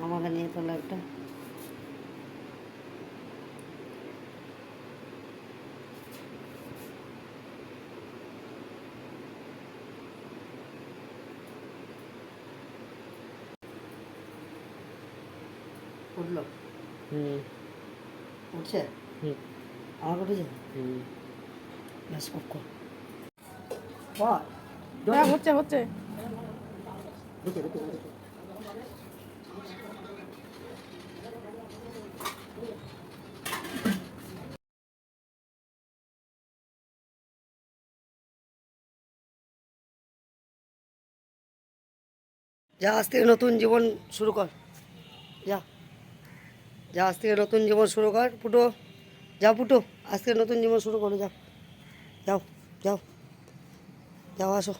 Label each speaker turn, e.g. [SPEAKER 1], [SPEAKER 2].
[SPEAKER 1] বানিয়ে তোলা একটা। উঠল?
[SPEAKER 2] হুম।
[SPEAKER 1] উঠছে?
[SPEAKER 2] হুম।
[SPEAKER 1] আমার উঠেছে?
[SPEAKER 2] হুম।
[SPEAKER 1] ব্যাস অফ কর।
[SPEAKER 3] হ্যাঁ হচ্ছে হচ্ছে।
[SPEAKER 1] যা আজ থেকে নতুন জীবন শুরু কর। যা। যা আজ থেকে নতুন জীবন শুরু কর, পুটো। যা পুটো, আজ থেকে নতুন জীবন শুরু করো যাও যাও যাও। যাও, আসো।